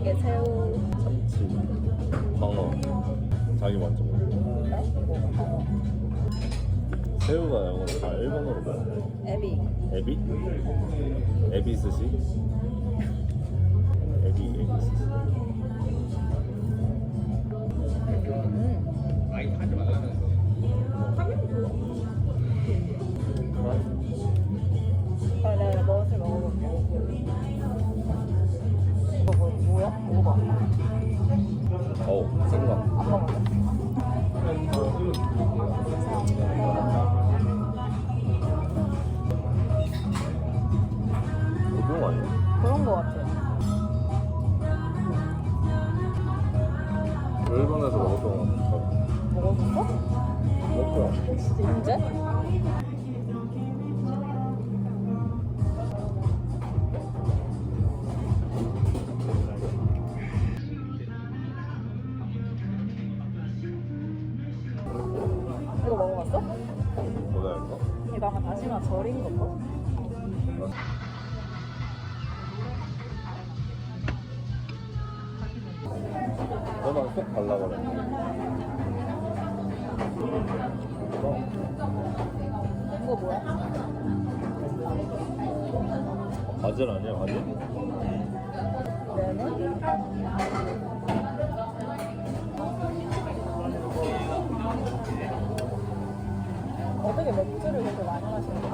이게 새우 참치 방어 자기 만족 새우가 영어로 다 일본어로 뭐야? 에비 에비? 에비 스시? 에비 에비 스시 절인 거고. 너만 쏙 발라버려. 이거 뭐야? 바질 아니야 바질? 레몬? 어떻게 맥주를 그렇게 많이 마시는 거야?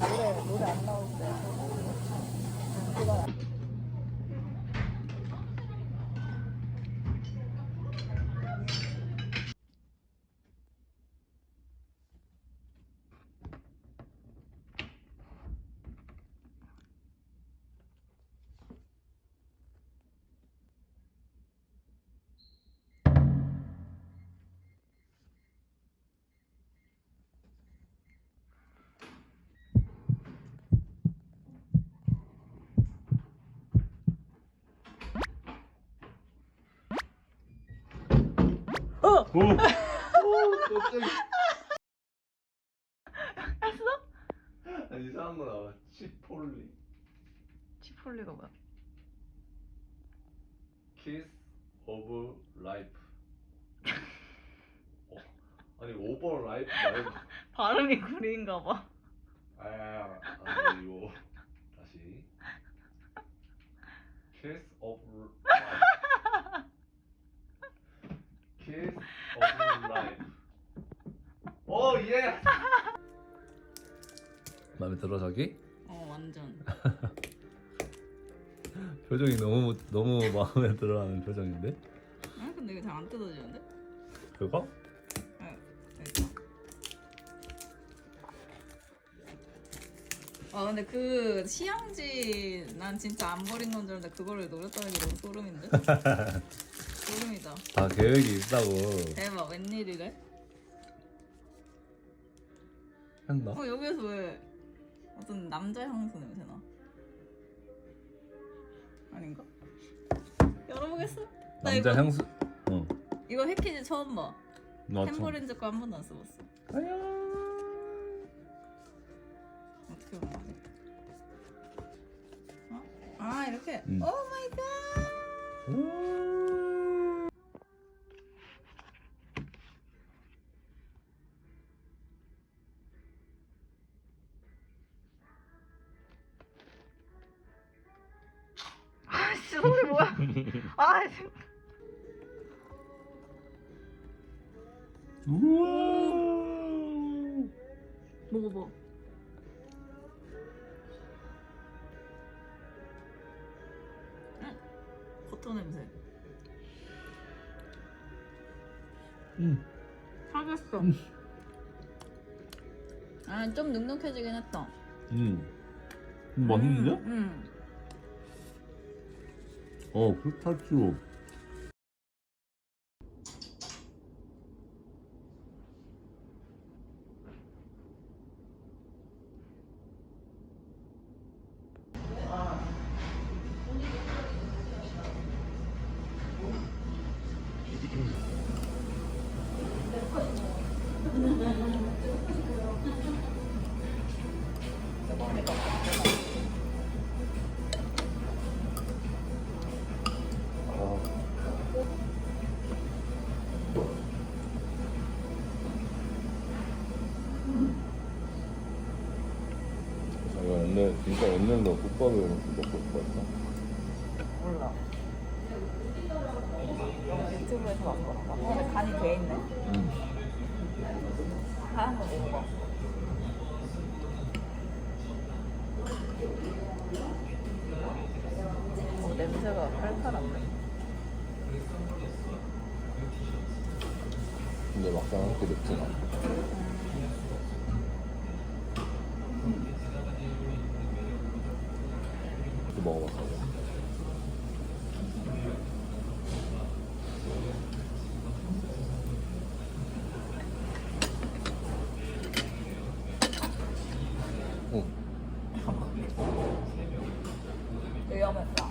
노래, 노래 안. 그 오. 오 깜짝이야. 했어? 아니, 이상한 거 나와. 치폴리. 치폴리가 뭐야? 키스 오브 라이프. 어, 아니 오버 라이프 말고. 발음이 구리인가 봐. 아, 아니고 다시. 키스 오브 라이프. 키스 오브 라이프. 오 예. 마음에 들어 자기? 어 완전. 표정이 너무 너무 마음에 들어하는 표정인데? 아 근데 이거 잘 안 뜯어지는데? 그거? 네. 됐다. 아 근데 그 시향지 난 진짜 안 버린 건 줄 알았는데 그거를 노렸다는 게 너무 소름인데? 소름이다. 다 계획이 있다고. 대박 웬일이래? 한다. 어 여기에서 왜 어떤 남자 향수 냄새 나? 아닌가? 열어보겠어? 나 남자 이거, 향수. 어. 이거 패키지 처음 봐. 나 템버린즈 거 한 번도 안 써봤어. 아야. 어떻게 보면 안 돼? 어? 아 이렇게. 음. 오 마이 갓. 음. 우와. 먹어봐. 응. 버터 냄새. 음. 사겠어. 아, 좀 눅눅해지긴 했다. 음. 맛있는데? 응. 어, 피스타치오. 옛날에 국밥을 먹고 싶었어. 몰라. 유튜브에서. 어, 근데 간이 돼 있네. 응. 간 한번 먹어봐. 어, 냄새가 칼칼한데. 근데 막상 그렇게 맵진 않 응. 위험했다.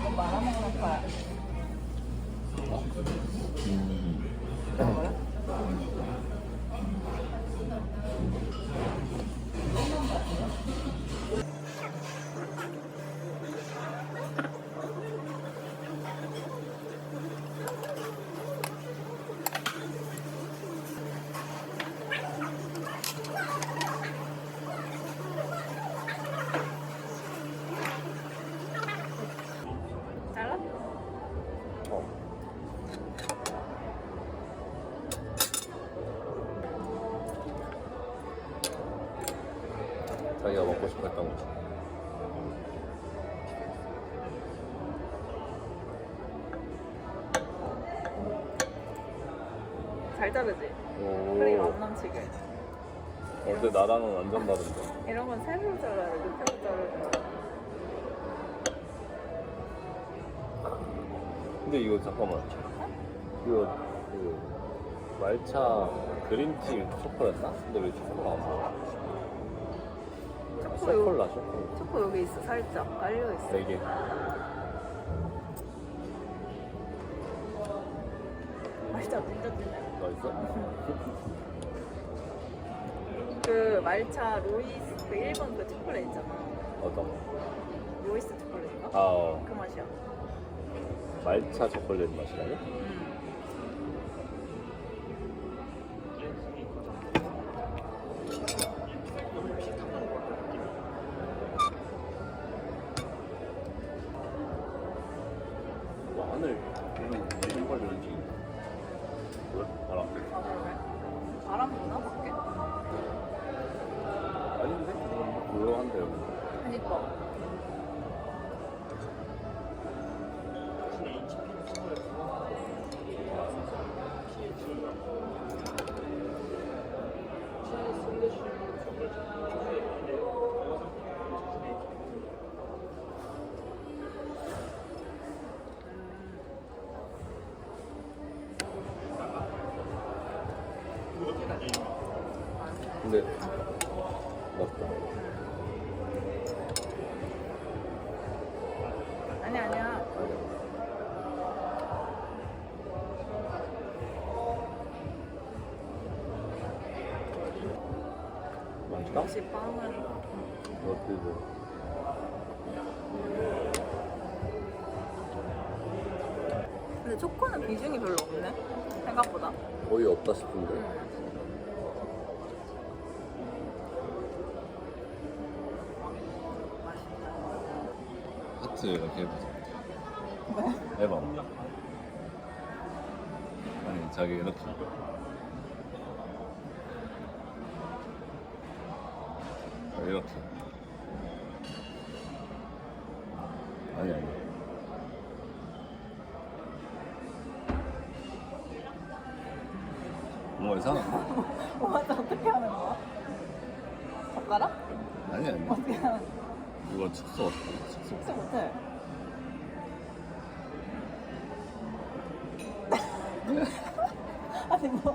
이거 말아먹는 거야. 음. 자기가 먹고 싶어 했던 거. 잘 자르지? 오. 크림 안 넘치게. 어때 나랑은 완전 다른데. 이런 건 세로 잘라야 돼. 세로 자르는 거. 근데 이거 잠깐만. 이거 그 말차 그린티 초콜릿 나? 근데 왜 초콜릿 안 먹어? 초코 요, 초콜릿 초콜릿. 초코 여기 있어. 살짝 깔려 있어. 네 개. 맛있다. 맛있어? 그 말차 로이스 그 일본 그 초콜릿 있잖아. 어떤 거? 로이스 초콜릿인가? 아, 어. 그 맛이야. 말차 초콜릿 맛이라고? 음. 그니까. 근데 맞다. 근데 초코는 비중이 별로 없네. 생각보다. 거의 없다 싶은데. 하트 이렇게 해보자. 해봐. 아니 자기 이렇게. 이렇게. 아니 아니. 뭔가 이상한데? 뭐한테 어떻게 하는 거야? 젓가락? 아니 아니. 어떻게 하는 거야? 이거 숙소 어떡해? 숙소. 진짜 못해. 아니 뭐